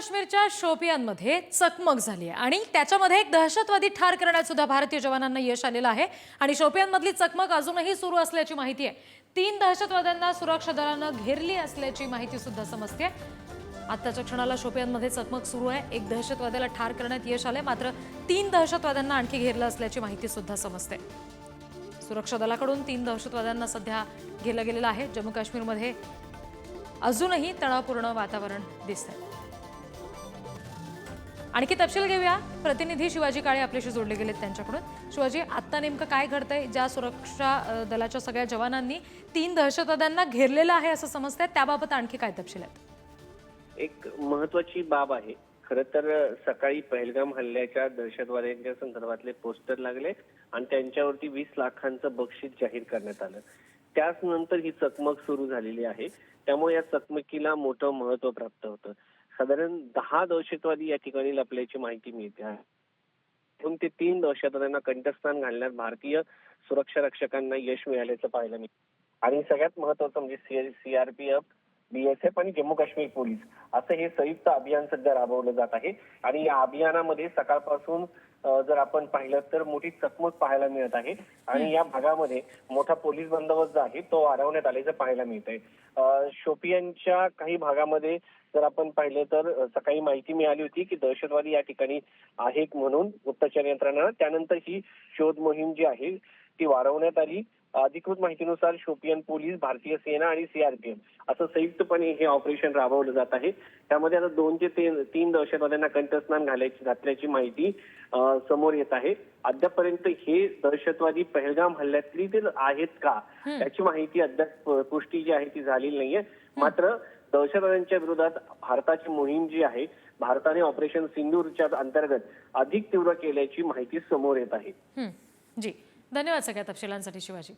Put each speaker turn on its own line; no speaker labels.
काश्मीरच्या शोपियानमध्ये चकमक झाली आहे. आणि त्याच्यामध्ये एक दहशतवादी ठार करण्यात सुद्धा भारतीय जवानांना यश आलेलं आहे. आणि शोपियानमधली चकमक अजूनही सुरू असल्याची माहिती आहे. तीन दहशतवाद्यांना सुरक्षा दलानं घेरली असल्याची माहिती सुद्धा समजते. आत्ताच्या क्षणाला शोपियानमध्ये चकमक सुरू आहे. एक दहशतवाद्याला ठार करण्यात यश आलंय. मात्र तीन दहशतवाद्यांना आणखी घेरलं असल्याची माहिती सुद्धा समजते. सुरक्षा दलाकडून तीन दहशतवाद्यांना सध्या घेरलं गेलेलं आहे. जम्मू काश्मीरमध्ये अजूनही तणावपूर्ण वातावरण दिसतंय. आणखी तपशील घेऊया. प्रतिनिधी शिवाजी काळे आपल्याशी जोडले गेलेत त्यांच्याकडून. शिवाजी आत्ता नेमकं काय घडतंय? ज्या सुरक्षा दलाच्या सगळ्या जवानांनी तीन दहशतवाद्यांना घेरलेलं आहे असं समजतंय. त्याबाबत आणखी काय तपशील आहेत?
एक महत्वाची बाब आहे. खर तर सकाळी पहलगाम हल्ल्याच्या दहशतवाद्यांच्या संदर्भातले पोस्टर लागले आणि त्यांच्यावरती वीस लाखांचं बक्षीस जाहीर करण्यात आलं. त्याच नंतर ही चकमक सुरू झालेली आहे. त्यामुळे या चकमकीला मोठं महत्त्व प्राप्त होतं. साधारण दहा दहशतवादी या ठिकाणी लपल्याची माहिती मिळते आहे. ते तीन दहशतवाद्यांना कंठस्थान घालण्यात भारतीय सुरक्षा रक्षकांना यश मिळाल्याचं पाहायला मिळतं. आणि सगळ्यात महत्वाचं म्हणजे सीआरपीएफ बीएसएफ आणि जम्मू काश्मीर पोलीस असं हे संयुक्त अभियान सध्या राबवलं जात आहे. आणि या अभियानामध्ये सकाळपासून जर आपण पाहिलं तर मोठी चकमक पाहायला मिळत आहे. आणि या भागामध्ये मोठा पोलीस बंदोबस्त आहे तो वाढवण्यात आल्याचं पाहायला मिळत आहे शोपियांच्या काही भागामध्ये जर आपण पाहिलं तर सकाळी माहिती मिळाली होती की दहशतवादी या ठिकाणी आहेत म्हणून गुप्तचर यंत्रणा. त्यानंतर ही शोध मोहीम जी आहे ती वाढवण्यात आली. अधिकृत माहितीनुसार शोपियन पोलीस भारतीय सेना आणि सीआरपीएफ असं संयुक्तपणे हे ऑपरेशन राबवलं जात आहे. त्यामध्ये आता दोन ते तीन दहशतवाद्यांना कंठस्नान घालायची घातल्याची माहिती समोर येत आहे. अद्यापर्यंत हे दहशतवादी पहलगाम हल्ल्यातली ते आहेत का? याची माहिती अद्याप पुष्टी जी आहे ती झालेली नाहीये. मात्र दहशतवाद्यांच्या विरोधात भारताची मोहीम जी आहे भारताने ऑपरेशन सिंदूरच्या अंतर्गत अधिक तीव्र केल्याची माहिती समोर येत आहे.
जी. धन्यवाद सगळ्या तपशिलांसाठी शिवाजी.